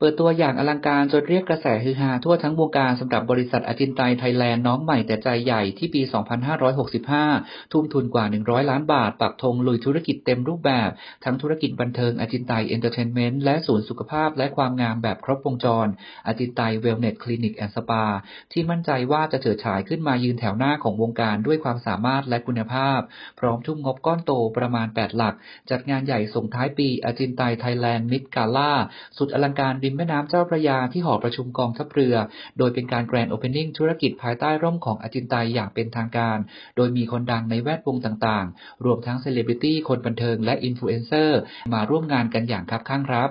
เปิดตัวอย่างอลังการจนเรียกกระแสฮือฮาทั่วทั้งวงการสำหรับบริษัทอจินไตไทยแลนด์น้องใหม่แต่ใจใหญ่ที่ปี 2565 ทุ่มทุนกว่า 100 ล้านบาท ปักธงลุยธุรกิจเต็มรูปแบบ ทั้งธุรกิจบันเทิงอจินไตเอนเตอร์เทนเมนต์และศูนย์สุขภาพและความงามแบบครบวงจรอจินไตเวลเนสคลินิกแอนด์สปาที่มั่นใจว่าจะเฉิดฉายขึ้นมายืนแถวหน้าของวงการด้วยความสามารถและคุณภาพ พร้อมทุ่มงบก้อนโตประมาณ 8 หลัก จัดงานใหญ่ส่งท้ายปีอจินไตไทยแลนด์มิดกาล่าสุดอลังการริมแม่น้ำเจ้าพระยาที่หอประชุมกองทัพเรือ โดยเป็นการแกรนด์โอเพนนิ่งธุรกิจภายใต้ร่มของอาจินไตอย่างเป็นทางการ โดยมีคนดังในแวดวงต่างๆ รวมทั้งเซเลบริตี้คนบันเทิงและอินฟลูเอนเซอร์มาร่วมงานกันอย่างคับข้างครับ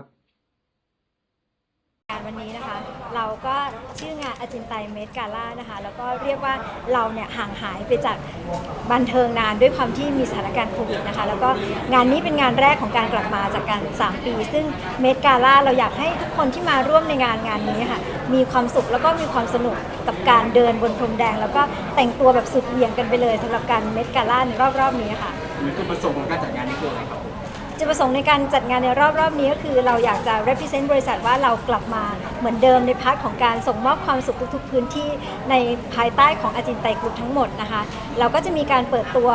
งานวันนี้นะคะ เราก็ อาจินไตเมดกาล่านะคะแล้วก็เรียกว่าเราเนี่ยห่างหายไปจากบันเทิงนานด้วยความที่มีสถานการณ์โควิดนะคะแล้วก็งานนี้เป็นงานแรกของการกลับมาจากการ 3 ปี ซึ่งเมดกาล่าเราอยากให้ทุกคนที่มาร่วมในงานงานนี้ค่ะมีความสุขแล้วก็มีความสนุกกับการเดินบนพรมแดง แล้วก็แต่งตัวแบบสุดเหวี่ยงกันไปเลยสำหรับการเมดกาล่าในรอบๆนี้ค่ะ จุดประสงค์ของการจัดงานนี้คืออะไรครับ จุดประสงค์ในการจัดงานในรอบรอบนี้ก็คือเราอยากจะ represent บริษัทว่าเรากลับมาเหมือนเดิมในพาร์ทของการส่งมอบความสุขทุกๆ พื้นที่ในภายใต้ของอาจินไตกรุ๊ปทั้งหมดนะคะ เราก็จะมีการเปิดตัว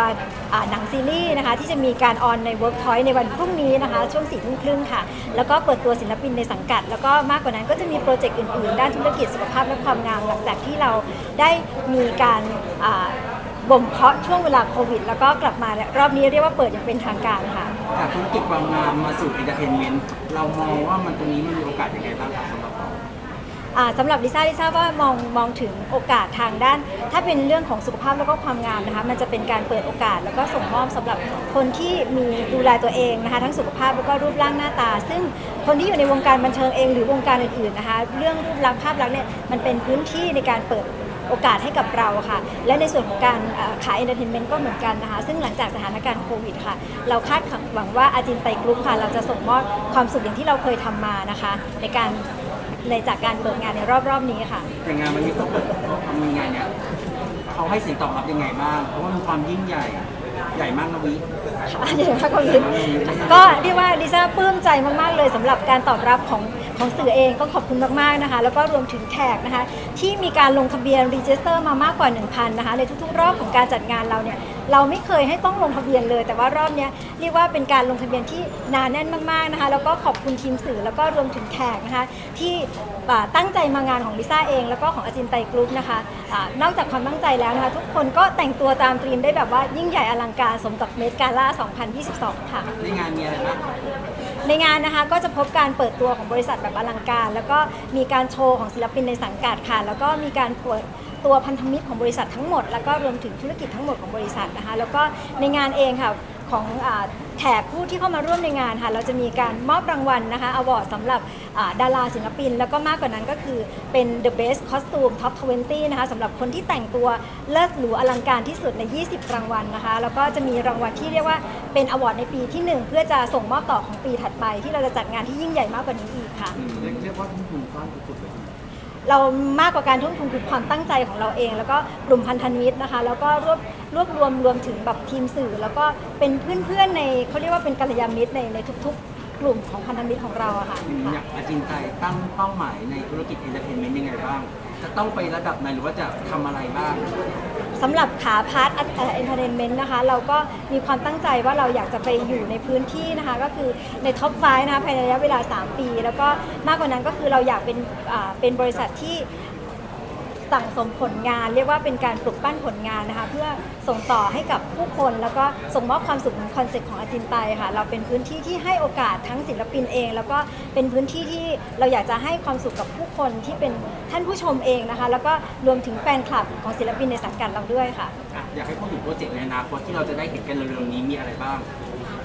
หนังซีรีส์นะคะที่จะมีการออนใน Workpoint ในวันพรุ่งนี้นะคะ ช่วงสี่ทุ่มครึ่งค่ะ แล้วก็เปิดตัวศิลปินในสังกัด แล้วก็มากกว่านั้นก็จะมีโปรเจกต์อื่นๆ ด้านธุรกิจสุขภาพและความงามหลังจากที่เราได้มีการ บ่มเพาะช่วงเวลาโควิด แล้วก็กลับมารอบนี้เรียกว่าเปิดอย่างเป็นทางการค่ะ จากธุรกิจความงามมาสู่เอนเตอร์เทนเมนต์เรามองว่ามันตรงนี้มันมีโอกาสยังไงบ้างครับสำหรับเราอ่าสำหรับลิซ่าลิซ่าว่ามองมองถึงโอกาสทางด้าน ถ้าเป็นเรื่องของสุขภาพแล้วก็ความงามนะคะมันจะเป็นการเปิดโอกาสแล้วก็ส่งมอบสำหรับคนที่มีดูแลตัวเองนะคะทั้งสุขภาพแล้วก็รูปร่างหน้าตา ซึ่งคนที่อยู่ในวงการบันเทิงเองหรือวงการอื่นๆนะคะเรื่องรูปลักษณ์ภาพลักษณ์เนี่ยมันเป็นพื้นที่ในการเปิด โอกาสให้กับเราค่ะ และในส่วนของการเอ่อขายเอนเตอร์เทนเมนต์ก็เหมือนกันนะคะ ซึ่งหลังจากสถานการณ์โควิดค่ะ เราคาดหวังว่าอาจินไตกรุ๊ปค่ะ เราจะส่งมอบความสุขอย่างที่เราเคยทำมานะคะ ในการในจากการเปิดงานในรอบๆนี้ค่ะ แต่งานวันนี้เขาเปิดทำงานเนี่ยเขาให้เสียงตอบรับยังไงบ้าง เพราะว่ามันความยิ่งใหญ่ใหญ่มากนะวิเดี๋ยวค่ะคุณลิศก็เรียกว่าดิซ่าปลื้มใจมากๆเลยสำหรับการตอบรับของ ของสื่อเองก็ขอบคุณมากๆนะคะ แล้วก็รวมถึงแขกนะคะ ที่มีการลงทะเบียนรีจิสเตอร์มามากกว่า 1,000นะคะในทุกๆ รอบของการจัดงานเราเนี่ยเราไม่เคยให้ต้องลงทะเบียนเลย แต่ว่ารอบนี้เรียกว่าเป็นการลงทะเบียนที่หนาแน่นมากๆนะคะ แล้วก็ขอบคุณทีมสื่อแล้วก็รวมถึงแขกนะคะที่ตั้งใจมางานของลิซ่าเอง แล้วก็ของอาจินไตกรุ๊ปนะคะอานอกจากความตั้งใจแล้วนะคะ ทุกคนก็แต่งตัวตามธีมได้แบบว่ายิ่งใหญ่อลังการสมกับเมดกาล่า2022 ค่ะในงานมีอะไรบ้าง ในงานนะคะก็จะพบการเปิดตัวของบริษัทแบบอลังการ แล้วก็มีการโชว์ของศิลปินในสังกัดค่ะ แล้วก็มีการเปิดตัวพันธมิตรของบริษัททั้งหมด แล้วก็รวมถึงธุรกิจทั้งหมดของบริษัทนะคะ แล้วก็ในงานเองค่ะ ของอาแขกผู้ที่เข้ามาร่วมในงานค่ะเราจะมีการมอบรางวัลนะคะอวอร์ดสำหรับอ่าดาราศิลปิน แล้วก็มากกว่านั้นก็คือเป็น The Best Costume Top 20 นะคะสำหรับคนที่แต่งตัวเลิศหรูอลังการที่สุดใน 20 รางวัลนะคะ แล้วก็จะมีรางวัลที่เรียกว่าเป็นอวอร์ดในปีที่หนึ่งเพื่อจะส่งมอบต่อของปีถัดไป ที่เราจะจัดงานที่ยิ่งใหญ่มากกว่านี้อีกค่ะเรียกว่าทุ่มทุนสร้างสุดๆเลย เรามากกว่าการทุ่มทุนคือความตั้งใจของเราเอง แล้วก็กลุ่มพันธมิตรนะคะ แล้วก็รวบรวบรวมรวมถึงแบบทีมสื่อ แล้วก็เป็นเพื่อนๆในเขาเรียกว่าเป็นกัลยาณมิตรในในทุก ๆ กลุ่มของพันธมิตรของเราอะค่ะ อยากอาจินไตตั้งเป้าหมายในธุรกิจเอนเตอร์เทนเมนต์ยังไงบ้าง จะต้องไประดับไหนหรือว่าจะทำอะไรบ้าง สำหรับขาพาร์ทเอนเตอร์เทนเมนต์นะคะ เราก็มีความตั้งใจว่าเราอยากจะไปอยู่ในพื้นที่นะคะ ก็คือในท็อปไฟนะคะภายในระยะเวลา 3 ปี แล้วก็มากกว่านั้นก็คือเราอยากเป็นอ่าเป็นบริษัทที่ สั่งสมผลงาน เรียกว่าเป็นการปลุกปั้นผลงานนะคะ เพื่อส่งต่อให้กับผู้คนแล้วก็ส่งมอบความสุขของคอนเซ็ปต์ของอาจินไตค่ะ เราเป็นพื้นที่ที่ให้โอกาสทั้งศิลปินเอง แล้วก็เป็นพื้นที่ที่เราอยากจะให้ความสุขกับผู้คนที่เป็นท่านผู้ชมเองนะคะ แล้วก็รวมถึงแฟนคลับของศิลปินในสังกัดเราด้วยค่ะ อะอยากให้พูดถึงโปรเจกต์ในอนาคตที่เราจะได้เห็นกันเร็วๆนี้มีอะไรบ้าง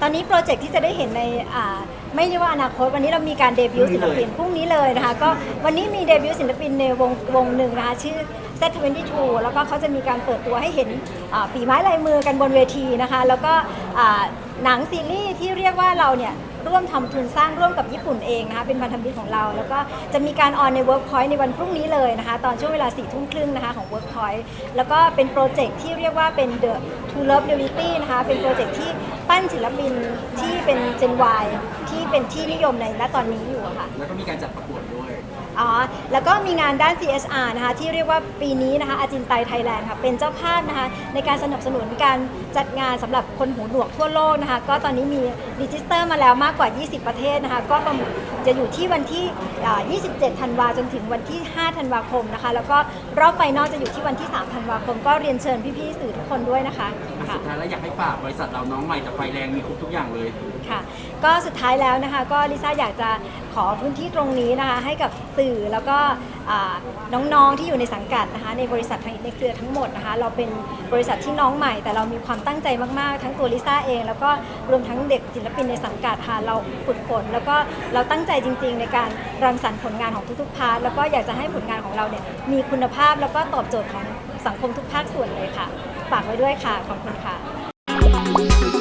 ตอนนี้โปรเจกต์ที่จะได้เห็นในอ่าไม่ใช่ว่าอนาคต วันนี้เรามีการเดบิวต์ศิลปินพรุ่งนี้เลยนะคะก็วันนี้มีเดบิวต์ศิลปินในวงวงหนึ่งนะคะชื่อ Z22 แล้วก็เขาจะมีการเปิดตัวให้เห็นอ่าฝีไม้ลายมือกันบนเวทีนะคะ แล้วก็อ่าหนังซีรีส์ที่เรียกว่าเราเนี่ยร่วมทำทุนสร้างร่วมกับญี่ปุ่นเองนะคะเป็นพันธมิตรของเรา แล้วก็จะมีการออนใน Workpoint ในวันพรุ่งนี้เลยนะคะ ตอนช่วงเวลา4ี่ทุ่มครึ่งนะคะของ Workpoint แล้วก็เป็นโปรเจกต์ที่เรียกว่าเป็น The To Love Reality นะคะเป็นโปรเจกต์ที่ปั้นศิลปินที่เป็น Gen Y ที่เป็นที่นิยมในณตอนนี้อยู่อะค่ะ แล้วก็มีการจัดประกวดด้วย อ๋อ แล้วก็มีงานด้าน CSR นะคะที่เรียกว่าปีนี้นะคะอาจินไตไทยแลนด์ค่ะเป็นเจ้าภาพนะคะในการสนับสนุนการจัดงานสำหรับคนหูหนวกทั่วโลกนะคะก็ตอนนี้มีรีจิสเตอร์มาแล้วมากกว่า 20 ประเทศนะคะก็ประมาณจะอยู่ที่วันที่อ่า27 ธันวาจนถึงวันที่ 5 ธันวาคมนะคะแล้วก็รอบไฟนอลจะอยู่ที่วันที่ 3 ธันวาคม ก็เรียนเชิญพี่ๆสื่อทุกคนด้วยนะคะค่ะสุดท้ายแล้วอยากให้ฝากบริษัทเราน้องใหม่แต่ไฟแรงมีครบทุกอย่างเลยค่ะก็สุดท้ายแล้วนะคะก็ลิซ่าอยากจะขอพื้นที่ตรงนี้นะคะให้กับสื่อแล้วก็อ่าน้องๆที่อยู่ในสังกัดนะคะในบริษัทในเครือทั้งหมดนะคะเราเป็นบริษัทที่น้องใหม่ แต่เรามีความตั้งใจมากๆ ทั้งตัวลิซ่าเอง แล้วก็รวมทั้งเด็กศิลปินในสังกัดค่ะเราฝึกฝนแล้วก็เราตั้งใจจริง ๆ ในการรังสรรค์ผลงานของทุกๆพาร์ทแล้วก็อยากจะให้ผลงานของเราเนี่ยมีคุณภาพแล้วก็ตอบโจทย์ของสังคมทุกภาคส่วนเลยค่ะ ฝากไว้ด้วยค่ะขอบคุณค่ะ